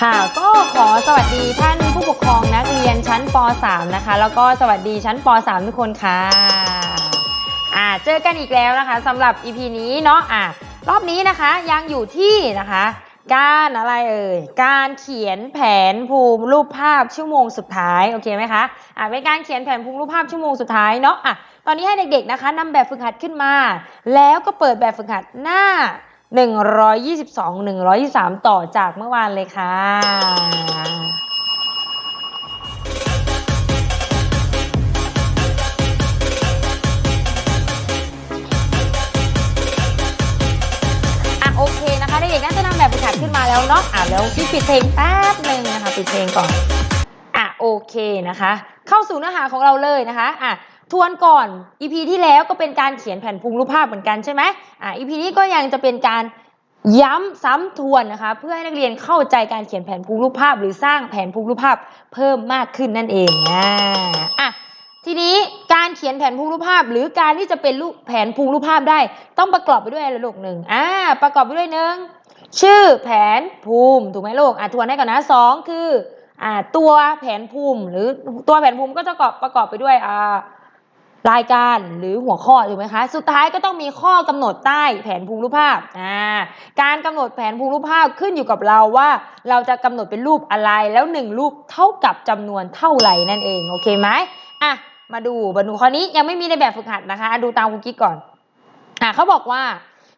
ค่ะก็ขอสวัสดีท่านผู้ปกครองนักเรียนชั้นป .3 นะคะ แล้วก็สวัสดีชั้นป .3 ทุกคนค่ะอ่าเจอกันอีกแล้วนะคะสำหรับ EP นี้เนาะอ่ารอบนี้นะคะยังอยู่ที่นะคะ การอะไรเอ่ยการเขียนแผนภูมิรูปภาพชั่วโมงสุดท้ายโอเคไหมคะอ่าเป็นการเขียนแผนภูมิรูปภาพชั่วโมงสุดท้ายเนาะอะ อนนี้ให้เด็กๆนะคะนำแบบฝึกหัดขึ้นมา แล้วก็เปิดแบบฝึกหัดหน้า 122 123 ต่อจากเมื่อวานเลยค่ะอะโอเคนะคะเด็กๆน่าจะนำแบบฝึกหัดขึ้นมาแล้วเนาะอะแล้วพี่ปิดเพลงแป๊บหนึ่งนะคะปิดเพลงก่อนอะโอเคนะคะ เข้าสู่เนื้อหาของเราเลยนะคะอะ ทวนก่อน EP ที่แล้วก็เป็นการเขียนแผนภูมิรูปภาพเหมือนกันใช่ไหมอะ EP นี้ก็ยังจะเป็นการย้ำซ้ำทวนนะคะ เพื่อให้นักเรียนเข้าใจการเขียนแผนภูมิรูปภาพ หรือสร้างแผนภูมิรูปภาพเพิ่มมากขึ้นนั่นเองอะอะทีนี้การเขียนแผนภูมิรูปภาพ หรือการที่จะเป็นรูปแผนภูมิรูปภาพได้ ต้องประกอบไปด้วยอะไรลูกหนึ่งอ่าประกอบไปด้วยหนึ่งชื่อแผนภูมิถูกไหมลูกอะทวนให้ก่อนนะสองคืออ่าตัวแผนภูมิ หรือตัวแผนภูมิก็จะประกอบประกอบไปด้วยอ่า รายการหรือหัวข้อถูกไหมคะ สุดท้ายก็ต้องมีข้อกำหนดใต้แผนภูมิรูปภาพอ่าการกำหนดแผนภูมิรูปภาพขึ้นอยู่กับเราว่า เราจะกำหนดเป็นรูปอะไรแล้วหนึ่งรูปเท่ากับจำนวนเท่าไหร่นั่นเองโอเคไหมอะมาดูบรรดูข้อนี้ยังไม่มีในแบบฝึกหัดนะคะอะดูตามคุณกิ๊กก่อนอะเขาบอกว่า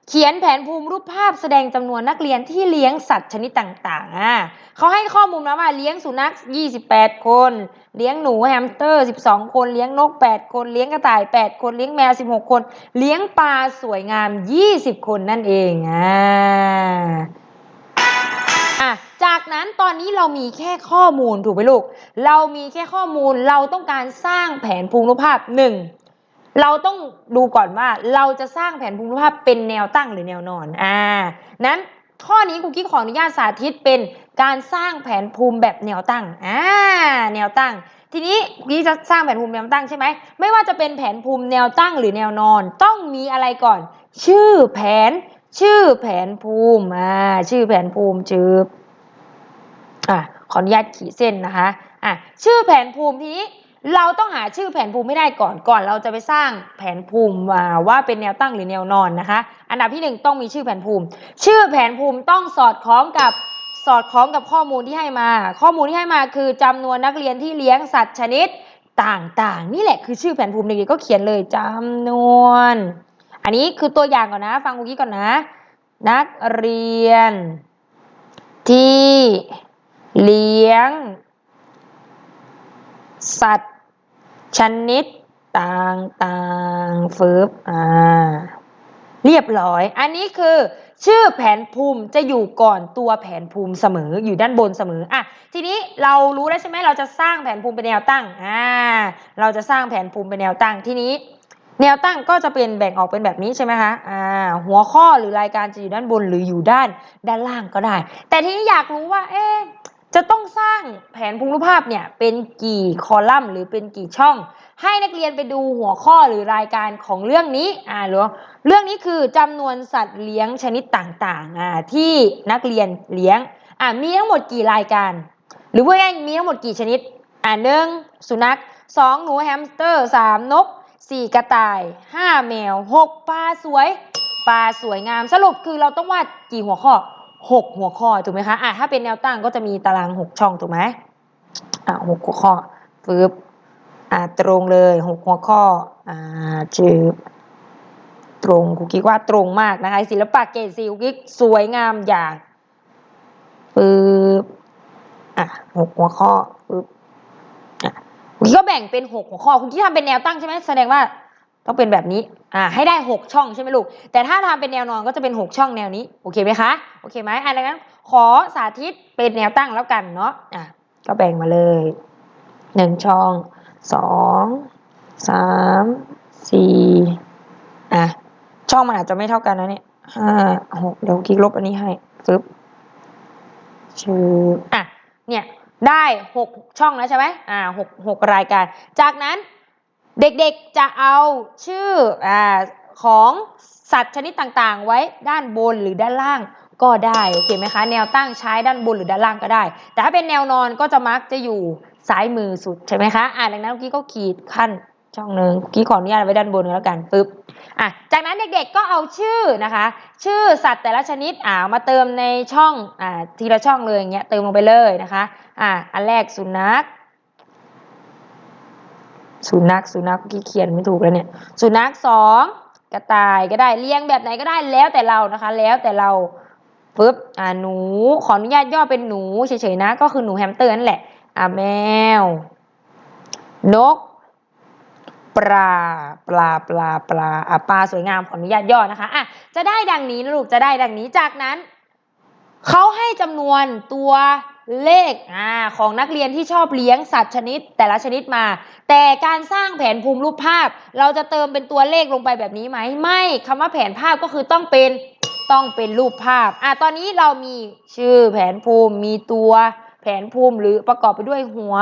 เขียนแผนภูมิรูปภาพแสดงจำนวนนักเรียนที่เลี้ยงสัตว์ชนิดต่างๆอะเขาให้ข้อมูลมาว่าเลี้ยงสุนัข 28 คน เลี้ยงหนูแฮมสเตอร์ 12 คน เลี้ยงนก 8 คน เลี้ยงกระต่าย 8 คน เลี้ยงแมว 16 คน เลี้ยงปลาสวยงาม 20 คนนั่นเองอ่าอะจากนั้นตอนนี้เรามีแค่ข้อมูลถูกไหมลูก เรามีแค่ข้อมูลเราต้องการสร้างแผนภูมิรูปภาพหนึ่ง เราต้องดูก่อนว่าเราจะสร้างแผนภูมิรูปภาพเป็นแนวตั้งหรือแนวนอน อ่า นั้นข้อนี้ครูกิ๊กขออนุญาตสาธิตเป็นการสร้างแผนภูมิแบบแนวตั้ง อ่า แนวตั้ง ทีนี้ครูกิ๊กจะสร้างแผนภูมิแนวตั้งใช่ไหม ไม่ว่าจะเป็นแผนภูมิแนวตั้งหรือแนวนอน ต้องมีอะไรก่อน ชื่อแผน ชื่อแผนภูมิ อ่า ชื่อแผนภูมิจืบอะขออนุญาตขีดเส้นนะคะ อะชื่อแผนภูมิทีนี้ เราต้องหาชื่อแผนภูมิไม่ได้ก่อนก่อน เราจะไปสร้างแผนภูมิมาว่าเป็นแนวตั้งหรือแนวนอนนะคะ อันดับที่หนึ่งต้องมีชื่อแผนภูมิ ชื่อแผนภูมิต้องสอดคล้องกับสอดคล้องกับข้อมูลที่ให้มา ข้อมูลที่ให้มาคือจำนวนนักเรียนที่เลี้ยงสัตว์ชนิดต่างๆ นี่แหละคือชื่อแผนภูมิเด็กๆก็เขียนเลยจำนวน อันนี้คือตัวอย่างก่อนนะ ฟังคุกกี้ก่อนนะ นักเรียน ที่เลี้ยง สัตว ชนิดต่างๆฟืบอ่าเรียบร้อย อันนี้คือ ชื่อแผนภูมิจะอยู่ก่อนตัวแผนภูมิเสมออยู่ด้านบนเสมออะทีนี้เรารู้แล้วใช่ไหมเราจะสร้างแผนภูมิเป็นแนวตั้งอ่าเราจะสร้างแผนภูมิเป็นแนวตั้งทีนี้ แนวตั้งก็จะเป็นแบ่งออกเป็นแบบนี้ใช่ไหมคะอ่าหัวข้อหรือรายการจะอยู่ด้านบนหรืออยู่ด้านด้านล่างก็ได้ แต่ทีนี้อยากรู้ว่า เอ๊ะ จะต้องสร้างแผนภูมิรูปภาพเนี่ยเป็นกี่คอลัมน์หรือเป็นกี่ช่อง ให้นักเรียนไปดูหัวข้อหรือรายการของเรื่องนี้อ่าหรือว่าเรื่องนี้คือจำนวนสัตว์เลี้ยงชนิดต่างๆอ่าที่นักเรียนเลี้ยงอ่ามีทั้งหมดกี่รายการ หรือว่าง่ายๆมีทั้งหมดกี่ชนิดอ่าหนึ่งสุนัขสองหนูแฮมสเตอร์สามนกสี่กระต่ายห้าแมวหกปลาสวยปลาสวยงามสรุปคือเราต้องวาดกี่หัวข้อ หกหัวข้อถูกไหมคะอะถ้าเป็นแนวตั้งก็จะมีตารางหกช่องถูกไหมอะหกหัวข้อฟืบอะตรงเลยหกหัวข้ออ่าจืบตรงคุกกิ๊กว่าตรงมากนะคะศิลปะเกรดสีคุกกิ๊กสวยงามอย่างฟืบอะหกหัวข้อฟืบอะคุกกิ๊กก็แบ่งเป็นหกหัวข้อคุกกิ๊กทำเป็นแนวตั้งใช่ไหมแสดงว่า ต้องเป็นแบบนี้อ่าให้ได้ 6 ช่องใช่ไหมลูก แต่ถ้าทำเป็นแนวนอนก็จะเป็น 6 ช่องแนวนี้โอเคไหมคะโอเคไหมอะดังนั้น ขอสาธิตเป็นแนวตั้งแล้วกันเนาะอะก็แบ่งมาเลยหนึ่งช่องสองสามสี่อะช่องมันอาจจะไม่เท่ากันนะเนี่ยห้าหกเดี๋ยวกิ๊กลบอันนี้ให้ฟึบชื่ออะเนี่ยได้หกช่องแล้วใช่ไหมอ่าหกหกรายการ จากนั้น เด็กๆจะเอาชื่ออของสัตว์ชนิดต่างๆ ไว้ด้านบนหรือด้านล่างก็ได้โอเคไหมคะแนวตั้งใช้ด้านบนหรือด้านล่างก็ได้ แต่ถ้าเป็นแนวนอนก็จะมักจะอยู่ซ้ายมือสุดใช่ไหมคะอ่าดังนั้นเมื่อกี้ก็ขีดขั้นช่องหนึ่งเมื่อกี้ขออนุญาตไว้ด้านบนแล้วกันปึ๊บอะจากนั้นเด็กๆก็เอาชื่อนะคะ ชื่อสัตว์แต่ละชนิดอ่ามาเติมในช่องอ่าทีละช่องเลยอย่างเงี้ยเติมลงไปเลยนะคะอ่าอันแรกสุนัข สุนัขสุนัขกี้เขียนไม่ถูกแล้วเนี่ย สุนัขสองกระต่ายก็ได้เลี้ยงแบบไหนก็ได้แล้วแต่เรานะคะ แล้วแต่เราปึ๊บอ่าหนูขออนุญาตย่อเป็นหนูเฉยๆนะ ก็คือหนูแฮมสเตอร์นั่นแหละอ่าแมว นก ปลาปลาปลาปลาอะปลาสวยงามขออนุญาตย่อนะคะอะจะได้ดังนี้นะลูกจะได้ดังนี้จากนั้นเขาให้จำนวนตัว เลขอของนักเรียนที่ชอบเลี้ยงสัตว์ชนิดแต่ละชนิดมา แต่การสร้างแผนภูมิรูปภาพ เราจะเติมเป็นตัวเลขลงไปแบบนี้ไหมไม่คำว่าแผนภาพก็คือต้องเป็นต้องเป็นรูปภาพอะตอนนี้เรามีชื่อแผนภูมิมีตัวแผนภูมิหรือประกอบไปด้วยหัว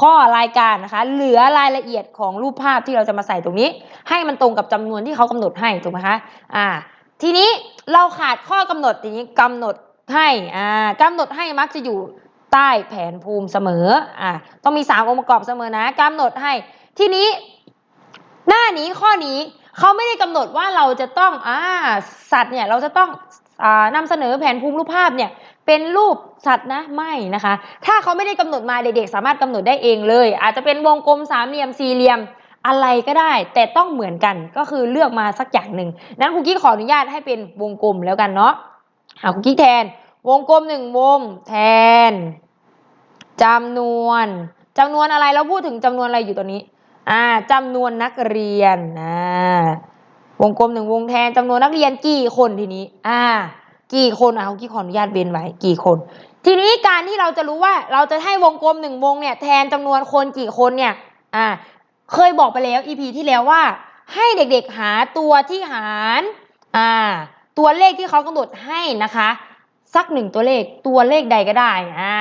ข้อรายการนะคะ เหลือรายละเอียดของรูปภาพที่เราจะมาใส่ตรงนี้ ให้มันตรงกับจำนวนที่เขากำหนดให้ถูกไหมคะอ่าทีนี้เราขาดข้อกำหนดทีนี้กำหนด ให้อ่ากำหนดให้มักจะอยู่ใต้แผนภูมิเสมออ่าต้องมีสามองค์ประกอบเสมอนะกำหนดให้ ทีนี้ หน้านี้ข้อนี้เขาไม่ได้กำหนดว่าเราจะต้องอ่าสัตว์เนี่ยเราจะต้องอ่านำเสนอแผนภูมิรูปภาพเนี่ยเป็นรูปสัตว์นะไม่นะคะ ถ้าเขาไม่ได้กำหนดมาเด็กๆ สามารถกำหนดได้เองเลย อาจจะเป็นวงกลมสามเหลี่ยมสี่เหลี่ยมอะไรก็ได้ แต่ต้องเหมือนกันก็คือเลือกมาสักอย่างหนึ่งนั้นครูกิ๊กขออนุญาตให้เป็นวงกลมแล้วกันเนาะ หาครูกิ๊กแทน วงกลมหนึ่งวง แทนจำนวนจำนวนอะไรเราพูดถึงจำนวนอะไรอยู่ตอนนี้ อ่าจำนวนนักเรียนอ่าวงกลมหนึ่งวงแทนจำนวนนักเรียนกี่คนทีนี้ อ่า กี่คนอะครูกิ๊กขออนุญาตเบนไว้กี่คน ทีนี้การที่เราจะรู้ว่าเราจะให้วงกลมหนึ่งวงเนี่ยแทนจำนวนคนกี่คนเนี่ย อ่า เคยบอกไปแล้ว EP ที่แล้วว่า ให้เด็กๆหาตัวที่หาร อ่า ตัวเลขที่เขากำหนดให้นะคะ สักหนึ่งตัวเลขตัวเลขใดก็ได้อ่า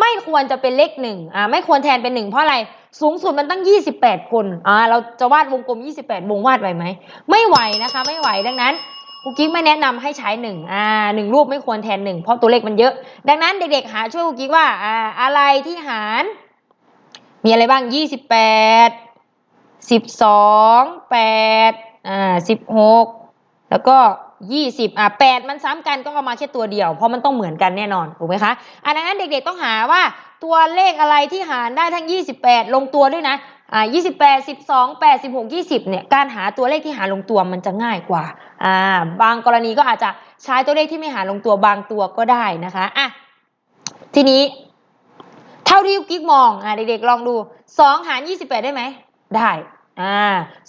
ไม่ควรจะเป็นเลขหนึ่งอ่าไม่ควรแทนเป็นหนึ่งเพราะอะไรสูงสุดมันตั้ง 28 คนอ่าเราจะวาดวงกลม 28 วงวาดไหวไหมไม่ไหวนะคะ ไม่ไหวดังนั้นครูกิ๊กไม่แนะนำให้ใช้หนึ่งอ่าหนึ่งรูปไม่ควรแทนหนึ่งเพราะตัวเลขมันเยอะ ดังนั้นเด็กๆ หาช่วยครูกิ๊กว่าอ่าอะไรที่หาร มีอะไรบ้าง 28สิบสองแปดอ่าสิบหกแล้วก็ ยี่สิบอ่าแปดมันซ้ำกันก็เอามาแค่ตัวเดียว เพราะมันต้องเหมือนกันแน่นอนถูกไหมคะอันนั้นเด็กๆต้องหาว่าตัวเลขอะไรที่หารได้ทั้ง28ลงตัวด้วยนะอ่า28 12 8 16 20เนี่ยการหาตัวเลขที่หารลงตัวมันจะง่ายกว่าอ่าบางกรณีก็อาจจะใช้ตัวเลขที่ไม่หารลงตัวบางตัวก็ได้นะคะอะทีนี้ เท่าที่กิ๊กมองอ่าเด็กๆลองดู2หาร28ได้ไหมได้ อ่า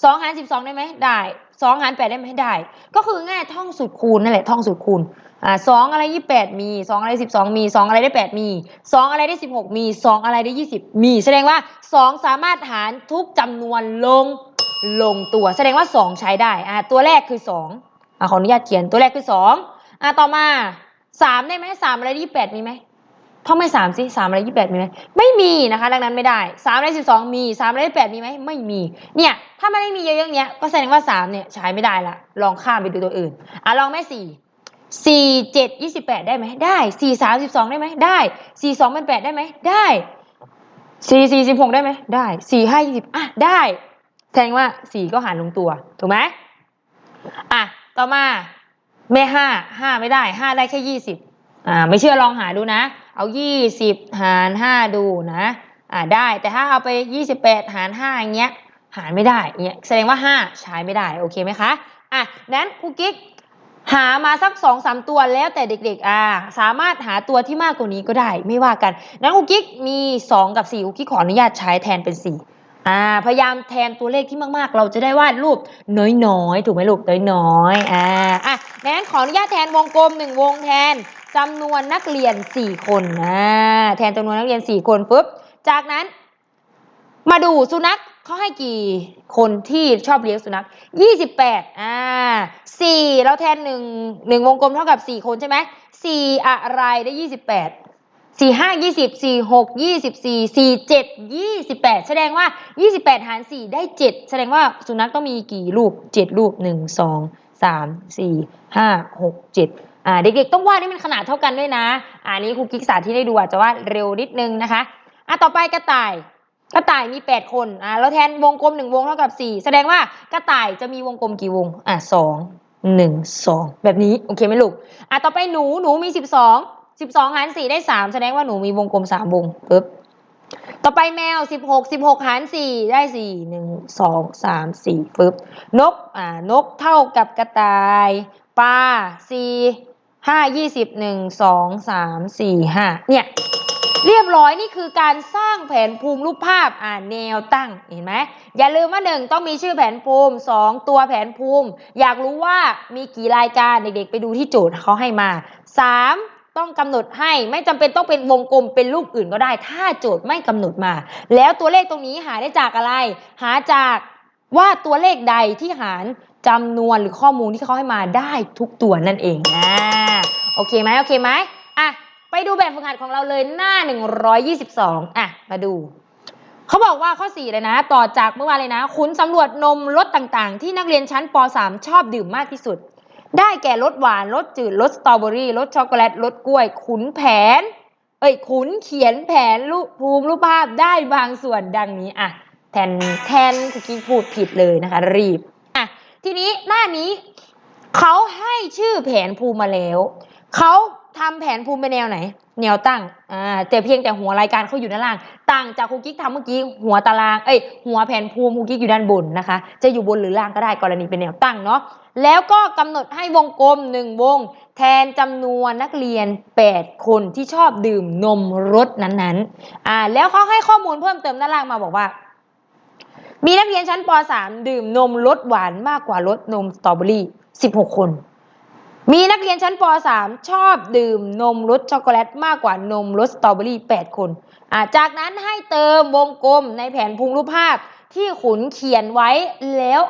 สองหารสิบสองได้ไหมได้สองหารแปดได้ไหมได้ ก็คือง่ายท่องสูตรคูณนั่นแหละท่องสูตรคูณอ่าสองอะไรยี่แปดมีสองอะไรสิบสองมีสองอะไรได้แปดมีสองอะไรได้สิบหกมีสองอะไรได้ยี่สิบมี แสดงว่าสองสามารถหารทุกจำนวนลงลงตัว แสดงว่าสองใช้ได้อ่าตัวแรกคือสองอ่าขออนุญาตเขียนตัวแรกคือสองอ่าต่อมาสามได้ไหมสามอะไรยี่แปดมีไหม ท่องไม่สามสิสามอะไรยี่แปดมีไหมไม่มีนะคะ ดังนั้นไม่ได้สามอะไรสิบสองมีสามอะไรแปดมีไหมไม่มี เนี่ย ถ้ามันไม่มีเยอะๆเนี้ยก็แสดงว่าสามเนี่ยใช้ไม่ได้ละลองข้ามไปดูตัวอื่นอะลองแม่สี่สี่เจ็ดยี่สิบแปดได้ไหมได้สี่สามสิบสองได้ไหมได้สี่สองเป็นแปดได้ไหมได้สี่สี่สิบหกได้ไหมได้สี่ห้ายี่สิบอะได้แสดงว่าสี่ก็หารลงตัวถูกไหมอะต่อมาแม่ห้าห้าไม่ได้ห้าได้แค่ยี่สิบอ่าไม่เชื่อลองหาดูนะ เอา 20 หาร5ดูนะอ่าได้แต่ถ้าเอาไป 28 หาร5อย่างเงี้ยหารไม่ได้เงี้ยแสดงว่า 5 ใช้ไม่ได้โอเคไหมคะอะนั้นครูกิ๊กหามาสัก2อสามตัวแล้วแต่เด็กๆอ่าสามารถหาตัวที่มากกว่านี้ก็ได้ไม่ว่ากันนั้นครูกิ๊กมี 2 กับ4ครูกิ๊กขออนุญาตใช้แทนเป็น4อ่าพยายามแทนตัวเลขที่มากๆ เราจะได้วาดรูปน้อยๆ ถูกไหมลูกน้อยๆอ่าอะนั้นขออนุญาตแทนวงกลมหนึ่งวงแทน จำนวนนักเรียน 4 คนนะแทนจำนวนนักเรียน 4 คนปุ๊บ จากนั้น มาดูสุนัขเขาให้กี่คนที่ชอบเลี้ยงสุนัข 28 อ่า 4 แล้วแทน 1 1 วงกลมเท่ากับ 4 คนใช่ไหม 4 อะไรได้ 28สี่ห้ายี่สิบสี่หกยี่สิบสี่สี่เจ็ดยี่สิบแปดแสดงว่ายี่สิบแปดหารสี่ได้เจ็ดแสดงว่าสุนัขต้องมีกี่ลูกเจ็ดลูกหนึ่งสองสามสี่ห้าหกเจ็ด เด็กๆต้องวาดให้มันขนาดเท่ากันด้วยนะอ่านี้ครูกิ๊กสาธิตให้ดูอาจจะวาดเร็วนิดนึงนะคะอะต่อไปกระต่ายกระต่ายมีแปดคนอ่าเราแทนวงกลมหนึ่งวงเท่ากับสี่แสดงว่ากระต่ายจะมีวงกลมกี่วงอะสองหนึ่งสองแบบนี้โอเคไหมลูกอะต่อไปหนูหนูมีสิบสองสิบสองหารสี่ได้สามแสดงว่าหนูมีวงกลมสามวงปึ๊บต่อไปแมวสิบหกสิบหกหารสี่ได้สี่หนึ่งสองสามสี่ปึ๊บนกอ่านกเท่ากับกระต่ายปลาสี่ ห้ายี่สิบหนึ่งสองสามสี่ห้าเนี่ยเรียบร้อยนี่คือการสร้างแผนภูมิรูปภาพอ่าแนวตั้งเห็นไหมอย่าลืมว่าหนึ่งต้องมีชื่อแผนภูมิสองตัวแผนภูมิ อยากรู้ว่ามีกี่รายการเด็กๆ ไปดูที่โจทย์เขาให้มาสามต้องกำหนดให้ไม่จำเป็นต้องเป็นวงกลมเป็นรูปอื่นก็ได้ ถ้าโจทย์ไม่กำหนดมา แล้วตัวเลขตรงนี้หาได้จากอะไร หาจากว่าตัวเลขใดที่หาร จำนวนหรือข้อมูลที่เขาให้มาได้ทุกตัวนั่นเองนะโอเคไหมโอเคไหมอะไปดูแบบฝึกหัดของเราเลยหน้า 122อะมาดูเขาบอกว่าข้อ4เลยนะ ต่อจากเมื่อวานเลยนะ คุณสำรวจนมรสต่างๆ ที่นักเรียนชั้นป .3 ชอบดื่มมากที่สุด ได้แก่รสหวานรสจืดรสสตรอเบอรี่รสช็อกโกแลตรสกล้วย ขุนแผน เอ้ยขุนเขียนแผนรูปภูมิรูปภาพได้บางส่วนดังนี้อะแทนแทนคุกกี้พูดผิดเลยนะคะ รีบ ทีนี้หน้านี้เขาให้ชื่อแผนภูมิมาแล้วเขาทำแผนภูมิเป็นแนวไหน แนวตั้งอ่าแต่เพียงแต่หัวรายการเขาอยู่ด้านล่าง ต่างจากครูกิ๊กทำเมื่อกี้หัวตารางเอ้ยหัวแผนภูมิครูกิ๊กอยู่ด้านบนนะคะ จะอยู่บนหรือล่างก็ได้กรณีเป็นแนวตั้งเนาะแล้วก็กำหนดให้วงกลมหนึ่งวง แทนจำนวนนักเรียน 8 คนที่ชอบดื่มนมรสนั้นๆอ่าแล้วเขาให้ข้อมูลเพิ่มเติมด้านล่างมาบอกว่า มีนักเรียนชั้นป .3 ดื่มนมรสหวานมากกว่ารสนมสตรอเบอรี่ 16 คน มีนักเรียนชั้นป .3 ชอบดื่มนมรสช็อกโกแลตมากกว่านมรสสตรอเบอรี่ 8 คนจากนั้นให้เติมวงกลมในแผนภูมิรูปภาพที่ขุนเขียนไว้แล้ว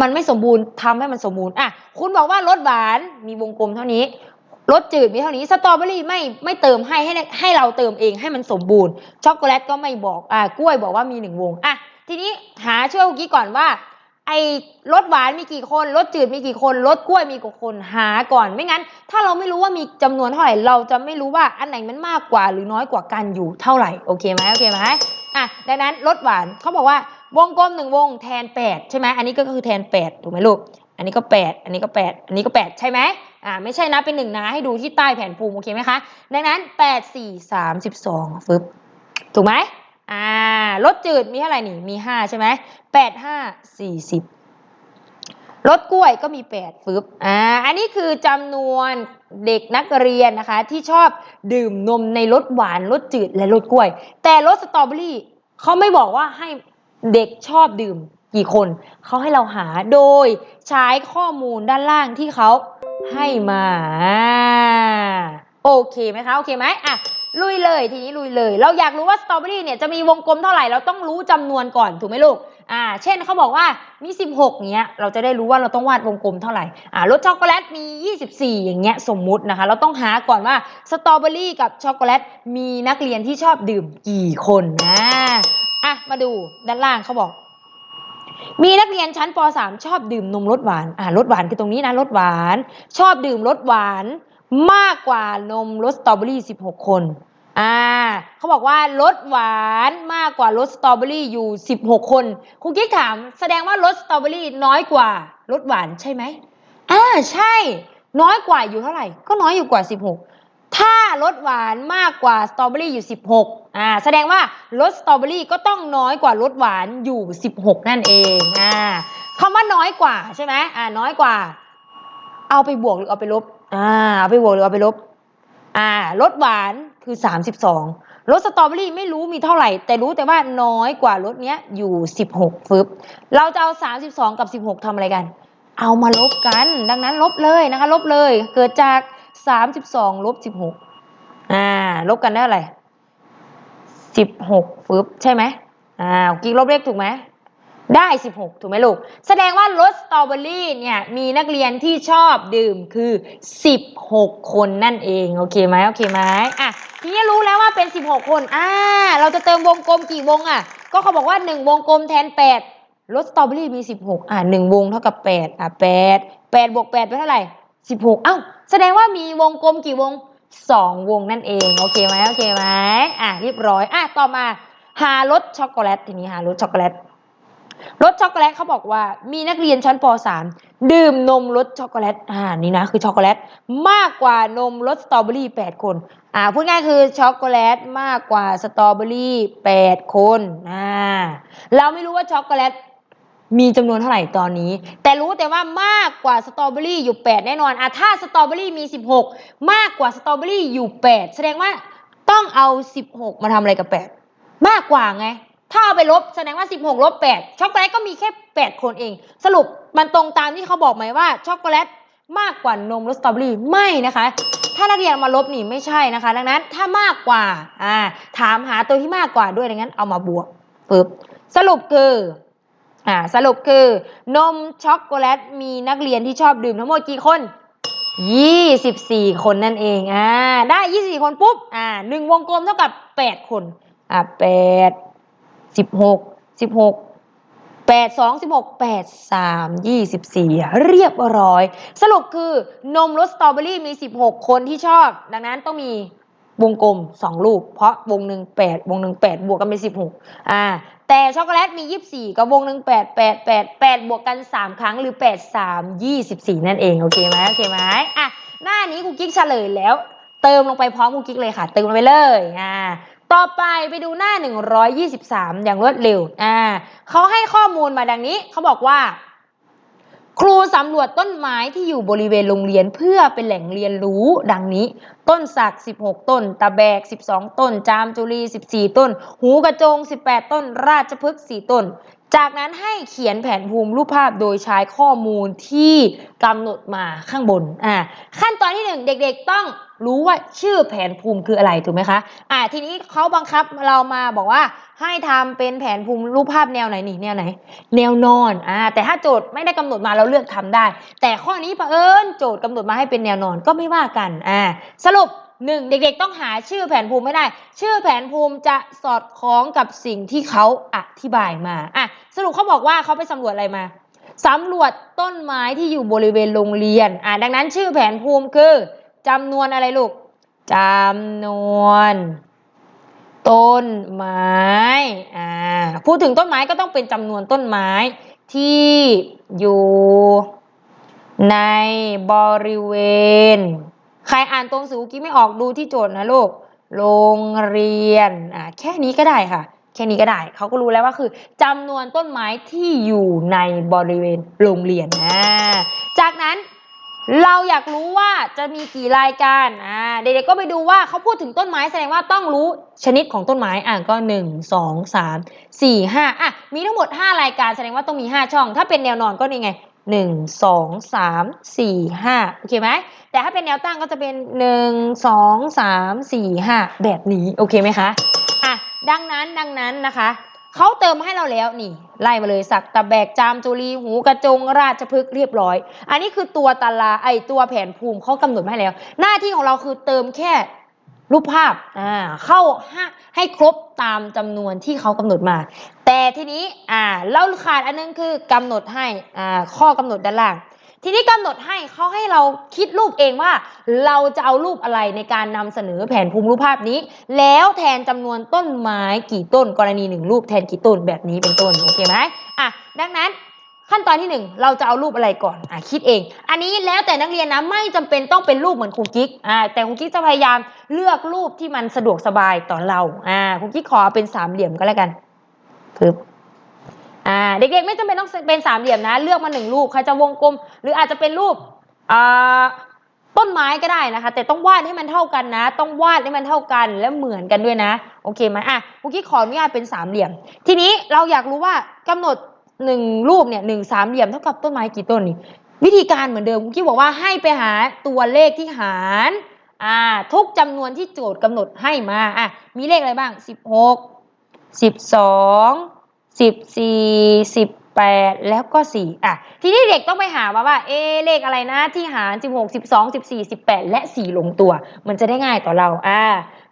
มันไม่สมบูรณ์ทำให้มันสมบูรณ์อะคุณบอกว่ารสหวานมีวงกลมเท่านี้รสจืดมีเท่านี้สตรอเบอรี่ไม่ไม่เติมให้ให้ให้เราเติมเองให้มันสมบูรณ์ช็อกโกแลตก็ไม่บอกอ่ากล้วยบอกว่ามีหนึ่งวงอะทีนี้ หาช่วยเมื่อกี้ก่อนว่า ไอ้รสหวานมีกี่คนรสจืดมีกี่คนรสกล้วยมีกี่คนหาก่อน ไม่งั้น ถ้าเราไม่รู้ว่ามีจำนวนเท่าไหร่ เราจะไม่รู้ว่าอันไหนมันมากกว่าหรือน้อยกว่ากันอยู่เท่าไหร่โอเคไหมโอเคไหมอะดังนั้นรสหวานเขาบอกว่าวงกลมหนึ่งวงแทนแปดใช่ไหมอันนี้ก็คือแทนแปดถูกไหมลูก อันนี้ก็แปดอันนี้ก็แปดอันนี้ก็แปดใช่ไหมอ่าไม่ใช่นะเป็นหนึ่งนะให้ดูที่ใต้แผนภูมิโอเคไหมคะ ดังนั้นแปดสี่สามสิบสองฟึบถูกไหม อ่ารสจืดมีเท่าไหร่นี่ มีห้าใช่ไหมแปดห้าสี่สิบรถกล้วยก็มี8ฟึบอ่า อันนี้คือจำนวนเด็กนักเรียนนะคะ ที่ชอบดื่มนมในรสหวานรสจืดและรสกล้วย แต่รสสตรอเบอรี่เขาไม่บอกว่าให้เด็กชอบดื่มกี่คน เขาให้เราหาโดยใช้ข้อมูลด้านล่างที่เขาให้มาอ่าโอเคไหมคะ โอเคไหมอะ ลุยเลยทีนี้ลุยเลย เราอยากรู้ว่าสตรอเบอรี่เนี่ยจะมีวงกลมเท่าไหร่เราต้องรู้จำนวนก่อนถูกไหมลูกอ่าเช่นเขาบอกว่ามี 16เงี้ยเราจะได้รู้ว่าเราต้องวาดวงกลมเท่าไหร่อ่ารสช็อกโกแลตมี 24 อย่างเงี้ยสมมุตินะคะ เราต้องหาก่อนว่าสตรอเบอรี่กับช็อกโกแลตมีนักเรียนที่ชอบดื่มกี่คนนะอะมาดูด้านล่างเขาบอกมีนักเรียนชั้นป .3 ชอบดื่มนมรสหวาน อ่ารสหวานคือตรงนี้นะรสหวาน ชอบดื่มรสหวาน มากกว่านมรสสตรอเบอรี่ 16 คน อ่าเขาบอกว่ารสหวานมากกว่ารสสตรอเบอรี่อยู่ 16 คนครูกิ๊กถามแสดงว่ารสสตรอเบอรี่น้อยกว่ารสหวานใช่ไหมอ่าใช่ น้อยกว่าอยู่เท่าไหร่ ก็น้อยอยู่กว่า 16 ถ้ารสหวานมากกว่าสตรอเบอรี่อยู่ 16 อ่าแสดงว่ารสสตรอเบอรี่ก็ต้องน้อยกว่ารสหวานอยู่ 16 นั่นเองอ่าคำว่าน้อยกว่าใช่ไหมอ่าน้อยกว่า เอาไปบวกหรือเอาไปลบ อ่าเอาไปบวกหรือเอาไปลบ อ่ารสหวานคือ32รสสตรอเบอรี่ไม่รู้มีเท่าไหร่ แต่รู้แต่ว่าน้อยกว่ารสเนี้ยอยู่16ฟึบเราจะเอา32กับ16ทำอะไรกัน เอามาลบกัน ดังนั้นลบเลยนะคะ ลบเลย เกิดจาก32ลบ16อ่า ลบกันได้อะไร16ฟึบใช่ไหมอ่ากิ๊กลบเลขถูกไหม ได้ 16 ถูกไหมลูก แสดงว่ารสสตรอเบอรี่เนี่ยมีนักเรียนที่ชอบดื่มคือ 16 คนนั่นเอง โอเคไหมโอเคไหมอะทีนี้รู้แล้วว่าเป็น 16 คนอ่าเราจะเติมวงกลมกี่วงอะ ก็เขาบอกว่า 1 วงกลมแทน 8รสสตรอเบอรี่มี 16 อ่า1วงเท่ากับ 8 อะ 8 8บวก8เป็นเท่าไหร่ 16 เอ้า แสดงว่ามีวงกลมกี่วง 2 วงนั่นเอง โอเคไหมโอเคไหมอะเรียบร้อยอะต่อมาหารสช็อกโกแลตทีนี้หารสช็อกโกแลต รสช็อกโกแลตเขาบอกว่ามีนักเรียนชั้นป .3 ดื่มนมรสช็อกโกแลตอ่านี่นะคือช็อกโกแลตมากกว่านมรสสตรอเบอรี่8 คนอ่าพูดง่ายคือช็อกโกแลตมากกว่าสตรอเบอรี่8 คนอ่าเราไม่รู้ว่าช็อกโกแลตมีจำนวนเท่าไหร่ตอนนี้ แต่รู้แต่ว่ามากกว่าสตรอเบอรี่อยู่ 8 แน่นอนอะถ้าสตรอเบอรี่มี 16 มากกว่าสตรอเบอรี่อยู่ 8 แสดงว่าต้องเอา 16 มาทำอะไรกับ 8 มากกว่าไง ถ้าเอาไปลบแสดงว่า 16ลบ8ช็อกโกแลตก็มีแค่ 8 คนเอง สรุปมันตรงตามที่เขาบอกไหมว่าช็อกโกแลตมากกว่านมรสสตรอเบอรี่ไม่นะคะ ถ้านักเรียนเอามาลบนี่ไม่ใช่นะคะ ดังนั้นถ้ามากกว่าอ่าถามหาตัวที่มากกว่าด้วยดังนั้นเอามาบวกปึ๊บสรุปคืออ่าสรุปคือนมช็อกโกแลตมีนักเรียนที่ชอบดื่มทั้งหมดกี่คน 24 คนนั่นเองอ่าได้ 24 คนปุ๊บอ่าหนึ่งวงกลมเท่ากับ 8 คนอ่า8 16 16 8 2 16 8 3 24เรียบร้อย สรุปคือนมรสสตรอเบอรี่มี16คนที่ชอบ ดังนั้นต้องมีวงกลม2ลูก เพราะวงหนึ่ง8วงหนึ่ง8บวกกันเป็น16อ่า แต่ช็อกโกแลตมี24กับวงหนึ่ง8 8 8 8บวกกัน3ครั้งหรือ8 3 24นั่นเอง โอเคไหมโอเคไหมอะหน้านี้ครูกิ๊กเฉลยแล้ว เติมลงไปพร้อมครูกิ๊กเลยค่ะ เติมลงไปเลยอ่า ต่อไปไปดูหน้า 123 อย่างรวดเร็วอ่าเขาให้ข้อมูลมาดังนี้เขาบอกว่า ครูสำรวจต้นไม้ที่อยู่บริเวณโรงเรียนเพื่อเป็นแหล่งเรียนรู้ดังนี้ ต้นสัก 16 ต้น ตะแบก 12 ต้น จามจุรี 14 ต้น หูกระโจง 18 ต้น ราชพฤกษ์4ต้น จากนั้นให้เขียนแผนภูมิรูปภาพโดยใช้ข้อมูลที่กำหนดมาข้างบนอ่าขั้นตอนที่หนึ่งเด็ก ๆ ต้อง รู้ว่าชื่อแผนภูมิคืออะไรถูกไหมคะ อ่าทีนี้เขาบังคับเรามาบอกว่าให้ทำเป็นแผนภูมิรูปภาพแนวไหนนี่แนวไหน แนวนอนอ่าแต่ถ้าโจทย์ไม่ได้กำหนดมาเราเลือกทำได้ แต่ข้อนี้เผอิญโจทย์กำหนดมาให้เป็นแนวนอนก็ไม่ว่ากันอ่าสรุปหนึ่งเด็กๆต้องหาชื่อแผนภูมิไม่ได้ ชื่อแผนภูมิจะสอดคล้องกับสิ่งที่เขาอธิบายมาอะสรุปเขาบอกว่าเขาไปสำรวจอะไรมาสำรวจต้นไม้ที่อยู่บริเวณโรงเรียนอ่าดังนั้นชื่อแผนภูมิคือ จำนวนอะไรลูกจำนวน ต้นไม้อ่าพูดถึงต้นไม้ก็ต้องเป็นจำนวนต้นไม้ที่อยู่ในบริเวณ ใครอ่านตรงสูกี้ไม่ออกดูที่โจทย์นะลูกโรงเรียนอ่าแค่นี้ก็ได้ค่ะ แค่นี้ก็ได้เขาก็รู้แล้วว่าคือจำนวนต้นไม้ที่อยู่ในบริเวณโรงเรียนอ่าจากนั้น เราอยากรู้ว่าจะมีกี่รายการอ่าเด็กๆก็ไปดูว่าเขาพูดถึงต้นไม้แสดงว่าต้องรู้ชนิดของต้นไม้อ่าก็หนึ่งสองสามสี่ห้าอะมีทั้งหมดห้ารายการแสดงว่าต้องมีห้าช่อง ถ้าเป็นแนวนอนก็นี่ไงหนึ่งสองสามสี่ห้าโอเคไหมแต่ถ้าเป็นแนวตั้งก็จะเป็นหนึ่งสองสามสี่ห้าแบบนี้โอเคไหมคะอะดังนั้นดังนั้นนะคะ เขาเติมให้เราแล้วนี่ ไล่มาเลยสักตะแบกจามจุรีหูกระจงราชพฤกษ์เรียบร้อย อันนี้คือตัวตาราไอตัวแผนภูมิเขากำหนดมาให้แล้ว หน้าที่ของเราคือเติมแค่รูปภาพอ่าเข้าให้ให้ครบตามจำนวนที่เขากำหนดมา แต่ทีนี้อ่าเราขาดอันนึงคือกำหนดให้อ่าข้อกำหนดด้านล่าง ทีนี้กำหนดให้เขาให้เราคิดรูปเองว่า เราจะเอารูปอะไรในการนำเสนอแผนภูมิรูปภาพนี้ แล้วแทนจำนวนต้นไม้กี่ต้นกรณีหนึ่งรูปแทนกี่ต้นแบบนี้เป็นต้นโอเคไหมอะดังนั้นขั้นตอนที่หนึ่งเราจะเอารูปอะไรก่อนอะคิดเอง อันนี้แล้วแต่นักเรียนนะไม่จำเป็นต้องเป็นรูปเหมือนครูกิ๊กอ่าแต่ครูกิ๊กจะพยายามเลือกรูปที่มันสะดวกสบายต่อเราอ่าครูกิ๊กขอเป็นสามเหลี่ยมก็แล้วกันปึ๊บ อ่าเด็กๆไม่จำเป็นต้องเป็นสามเหลี่ยมนะ เลือกมาหนึ่งรูปใครจะวงกลม หรืออาจจะเป็นรูปอ่าต้นไม้ก็ได้นะคะ แต่ต้องวาดให้มันเท่ากันนะ ต้องวาดให้มันเท่ากันและเหมือนกันด้วยนะ โอเคไหมอะเมื่อกี้ขออนุญาตเป็นสามเหลี่ยม ทีนี้เราอยากรู้ว่ากำหนดหนึ่งรูปเนี่ยหนึ่งสามเหลี่ยมเท่ากับต้นไม้กี่ต้นนี่วิธีการเหมือนเดิมคุกี้บอกว่าให้ไปหาตัวเลขที่หารอ่าทุกจำนวนที่โจทย์กำหนดให้มาอะมีเลขอะไรบ้างสิบหกสิบสอง สิบสี่สิบแปดแล้วก็สี่อะ ทีนี้เด็กต้องไปหามาว่า เอเลขอะไรนะที่หารสิบหกสิบสองสิบสี่สิบแปดและสี่ลงตัว มันจะได้ง่ายต่อเราอ่า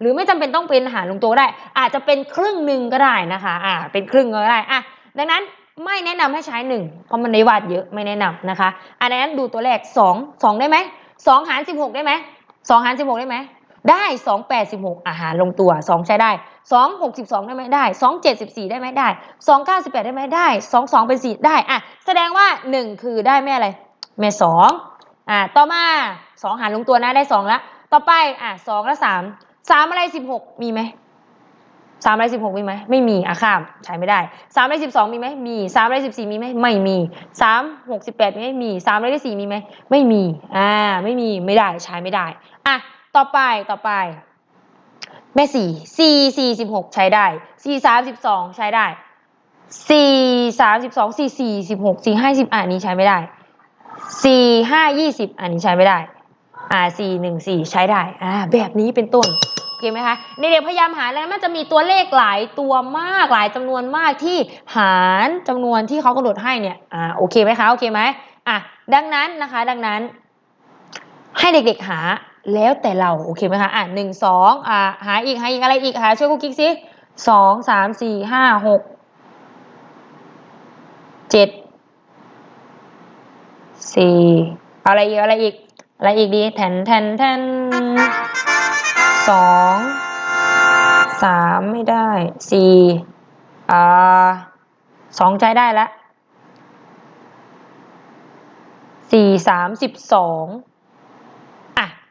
หรือไม่จำเป็นต้องเป็นหารลงตัวก็ได้ อาจจะเป็นครึ่งหนึ่งก็ได้นะคะอ่าเป็นครึ่งก็ได้อะดังนั้นไม่แนะนำให้ใช้หนึ่งเพราะมันได้วาดเยอะไม่แนะนำนะคะอันนั้นดูตัวแรกสองสองได้ไหมสองหารสิบหกได้ไหมสองหารสิบหกได้ไหมได้สองแปดสิบหกอาหารลงตัวสองใช้ได้ สองหกสิบสองได้ไหมได้สองเจ็ดสิบสี่ได้ไหมได้สองเก้าสิบแปดได้ไหมได้สองสองเป็นสี่ได้อะแสดงว่าหนึ่งคือได้แม่อะไร แม่สองอะต่อมาสองหารลงตัวนะได้สองละ ต่อไปอะสองและสามสามอะไรสิบหกมีไหมสามอะไรสิบหกมีไหมไม่มีอะข้ามใช้ไม่ได้สามอะไรสิบสองมีไหมมีสามอะไรสิบสี่มีไหมไม่มีสามหกสิบแปดมีไหมมีสามอะไรสี่มีไหมไม่มีอ่าไม่มีไม่ได้ใช้ไม่ได้อะต่อไปต่อไป แม่สี่สี่สี่สิบหกใช้ได้สี่สามสิบสองใช้ได้สี่สามสิบสองสี่สี่สิบหกสี่ห้าสิบอันนี้ใช้ไม่ได้สี่ห้ายี่สิบอันนี้ใช้ไม่ได้ อ่าสี่หนึ่งสี่ใช้ได้ อ่า แบบนี้เป็นต้นโอเคไหมคะในเด็กๆพยายามหาแล้วมันจะมีตัวเลขหลายตัวมากหลายจำนวนมากที่หารจำนวนที่เขากำหนดให้เนี่ยอ่าโอเคไหมคะโอเคไหมอะดังนั้นนะคะ ดังนั้น ให้เด็กๆหา แล้วแต่เราโอเคไหมคะ อะหนึ่งสองอะหาอีกหาอีกอะไรอีกหาช่วยกูกิ๊กสิสองสามสี่ห้าหกเจ็ดสี่อะไรอีกอะไรอีกอะไรอีกดีแทนแทนแทนสองสามไม่ได้สี่อ่าสองใจได้ละสี่สามสิบสอง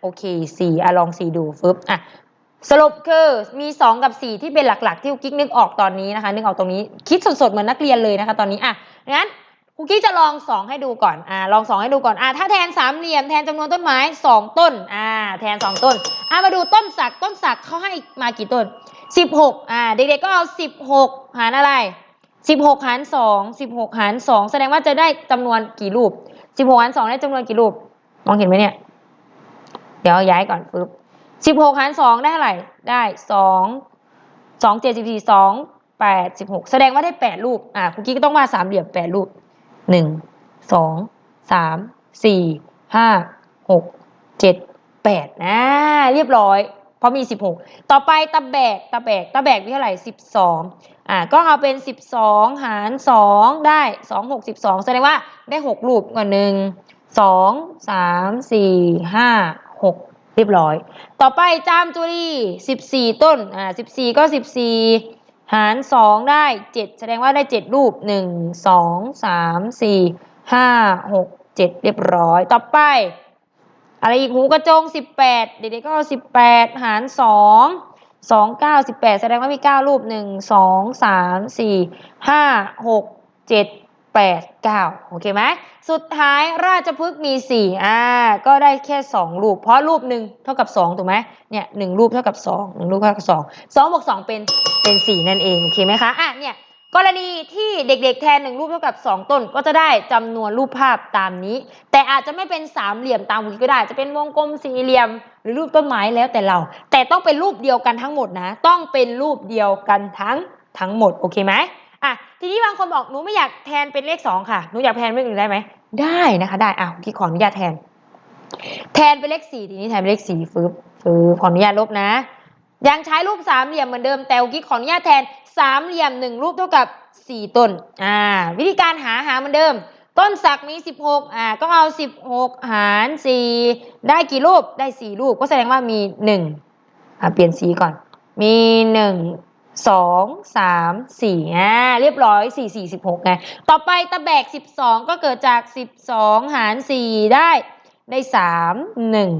โอเคสี่อะลองสี่ดูฟึบอะสรุปคือมี 2 กับ 4 ที่เป็นหลักๆ ที่คุกกิ๊กนึกออกตอนนี้นะคะนึกออกตรงนี้คิดสดๆเหมือนนักเรียนเลยนะคะตอนนี้อะงั้นคุกกิ๊กจะลอง 2 ให้ดูก่อนอะลอง 2 ให้ดูก่อนอะถ้าแทนสามเหลี่ยมแทนจำนวนต้นไม้ 2 ต้นอ่าแทน 2 ต้นอะมาดูต้นสักต้นสักเขาให้มากี่ต้น 16อ่าเด็กๆก็เอา 16 หารอะไร 16 หาร 2 16 หาร 2 แสดงว่าจะได้จำนวนกี่รูป 16 หาร 2 ได้จำนวนกี่รูปมองเห็นไหมเนี่ย เดี๋ยวย้ายก่อนปึ๊บสิบหกหารสองได้เท่าไหร่ ได้สองสองเจ็ดสิบสี่สองแปดสิบหกแสดงว่าได้แปดรูป อะคุกกี้ก็ต้องวาดสามเหลี่ยมแปดรูปหนึ่งสองสามสี่ห้าหกเจ็ดแปดนะเรียบร้อย เพราะมีสิบหกต่อไปตะแบกตะแบกตะแบกมีเท่าไหร่สิบสองอะก็เอาเป็นสิบสองหารสองได้สองหกสิบสองแสดงว่าได้หกรูปก่อนหนึ่งสองสามสี่ห้า หกเรียบร้อย ต่อไปจามจุรีสิบสี่ต้น อ่าสิบสี่ก็สิบสี่หารสองได้เจ็ดแสดงว่าได้เจ็ดรูปหนึ่งสองสามสี่ห้าหกเจ็ดเรียบร้อย ต่อไป อะไรอีกหูกระจงสิบแปดเด็กๆก็สิบแปดหารสองสองเก้าสิบแปดแสดงว่ามีเก้ารูปหนึ่งสองสามสี่ห้าหกเจ็ด แปดเก้าโอเคไหมสุดท้ายราชพฤกษ์มีสี่อ่าก็ได้แค่สองรูป เพราะรูปหนึ่งเท่ากับสองถูกไหมเนี่ยหนึ่งรูปเท่ากับสองหนึ่งรูปเท่ากับสองสองบวกสองเป็นเป็นสี่นั่นเองโอเคไหมคะอะเนี่ยกรณีที่เด็กๆ แทนหนึ่งรูปเท่ากับ 2 ต้นก็จะได้จำนวนรูปภาพตามนี้ แต่อาจจะไม่เป็นสามเหลี่ยมตามวิก็ได้ จะเป็นวงกลมสี่เหลี่ยม หรือรูปต้นไม้แล้วแต่เรา แต่ต้องเป็นรูปเดียวกันทั้งหมดนะ ต้องเป็นรูปเดียวกันทั้งทั้งหมดโอเคไหม อะทีนี้บางคนบอกหนูไม่อยากแทนเป็นเลข2ค่ะหนูอยากแทนเลขอื่นได้ไหมได้นะคะ ได้อะที่ขออนุญาตแทน แทนเป็นเลขสี่ทีนี้แทนเป็นเลขสี่ฟืบฟืบขออนุญาตลบนะ ยังใช้รูปสามเหลี่ยมเหมือนเดิมแต่เมื่อกี้ขออนุญาตแทนสามเหลี่ยมหนึ่งรูปเท่ากับสี่ต้นอ่า วิธีการหาหาเหมือนเดิม ต้นศักมีสิบหกอ่าก็เอาสิบหกหารสี่ได้กี่รูปได้สี่รูปก็แสดงว่ามีหนึ่งอ่าเปลี่ยนสีก่อน มีหนึ่ง สองสามสี่อ่าเรียบร้อยสี่สี่สิบหกไงต่อไปตะแบกสิบสองก็เกิดจากสิบสองหารสี่ได้ได้สามหนึ่ง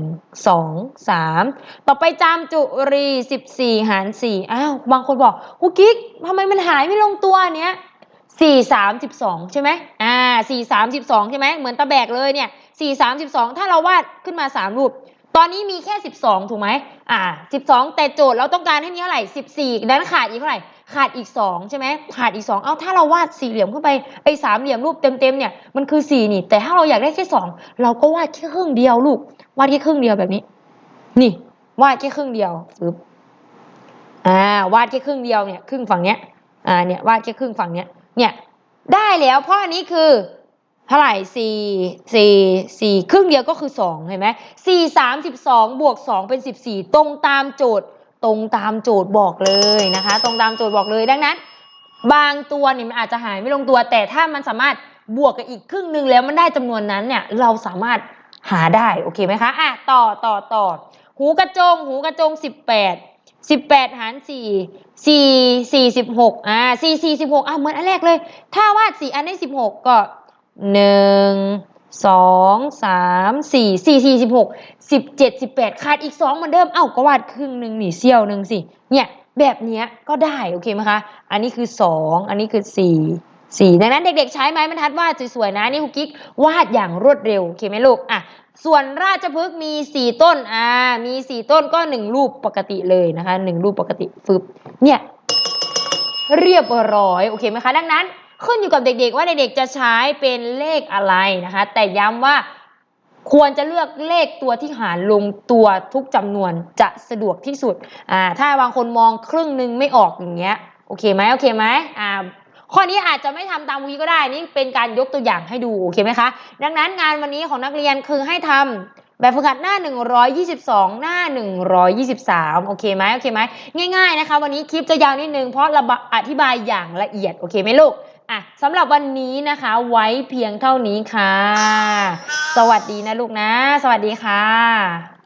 สองสามต่อไปจามจุรีสิบสี่หารสี่อ้าวบางคนบอกกูกิ๊กทำไมมันหายไม่ลงตัวเนี้ยสี่สามสิบสองใช่ไหมอ่าสี่สามสิบสองใช่ไหมเหมือนตะแบกเลยเนี่ยสี่สามสิบสองถ้าเราวาดขึ้นมาสามรูป ตอนนี้มีแค่สิบสองถูกไหมอ่าสิบสองแต่โจทย์เราต้องการให้มีเท่าไหร่สิบสี่นั้นขาดอีกเท่าไหร่ ขาดอีกสองใช่ไหม ขาดอีกสองเอาถ้าเราวาดสี่เหลี่ยมเข้าไป ไอ้สามเหลี่ยมรูปเต็มๆ เนี่ย มันคือสี่นี่ แต่ถ้าเราอยากได้แค่สองเราก็วาดแค่ครึ่งเดียวลูก วาดแค่ครึ่งเดียวแบบนี้ นี่ วาดแค่ครึ่งเดียวปึ๊บอ่า วาดแค่ครึ่งเดียวเนี่ย ครึ่งฝั่งเนี้ย อ่า เนี่ย วาดแค่ครึ่งฝั่งเนี้ย เนี่ย ได้แล้ว เพราะอันนี้คือ เท่าไหร่สี่สี่สี่ครึ่งเดียวก็คือสองเห็นไหมสี่สามสิบสองบวกสองเป็นสิบสี่ตรงตามโจทย์ ตรงตามโจทย์บอกเลยนะคะ ตรงตามโจทย์บอกเลยดังนั้น บางตัวเนี่ยมันอาจจะหายไม่ลงตัว แต่ถ้ามันสามารถบวกกับอีกครึ่งหนึ่งแล้วมันได้จำนวนนั้นเนี่ยเราสามารถหาได้โอเคไหมคะอะต่อต่อต่อหูกระจง หูกระจงสิบแปดสิบแปดหารสี่สี่สี่สิบหกอ่าสี่สี่สิบหกอะเหมือนอันแรกเลย ถ้าวาดสี่อันได้สิบหกก็ หนึ่งสองสามสี่สี่สี่สิบหกสิบเจ็ดสิบแปดขาดอีกสองเหมือนเดิมเอ้าก็วาดครึ่งหนึ่งหนี่เซี่ยวหนึ่งสิเนี่ยแบบเนี้ยก็ได้โอเคไหมคะ อันนี้คือสองอันนี้คือสี่สี่ดังนั้นเด็กๆ ใช้ไม้บรรทัดวาดสวยๆนะนี่คุกกิ๊กวาดอย่างรวดเร็วโอเคไหมลูกอะส่วนราชพฤกษ์มีสี่ต้นอ่ามีสี่ต้นก็หนึ่งรูปปกติเลยนะคะหนึ่งรูปปกติฟึบเนี่ยเรียบร้อยโอเคไหมคะ ดังนั้น ขึ้นอยู่กับเด็กๆ ว่าเด็กๆจะใช้เป็นเลขอะไรนะคะ แต่ย้ำว่าควรจะเลือกเลขตัวที่หารลงตัวทุกจำนวนจะสะดวกที่สุดอ่าถ้าบางคนมองครึ่งหนึงไม่ออกอย่างเงี้ยโอเคไหมโอเคไหมอ่าข้อนี้อาจจะไม่ทำตามวีก็ได้นี่เป็นการยกตัวอย่างให้ดูโอเคไหมคะ ดังนั้นงานวันนี้ของนักเรียนคือให้ทำแบบฝึกหัดหน้า 122 หน้า 123 โอเคไหมโอเคไหมง่ายๆนะคะ วันนี้คลิปจะยาวนิดนึงเพราะระบอธิบายอย่างละเอียด โอเคไหมลูก อะสำหรับวันนี้นะคะ ไว้เพียงเท่านี้ค่ะ สวัสดีนะลูกนะ สวัสดีค่ะ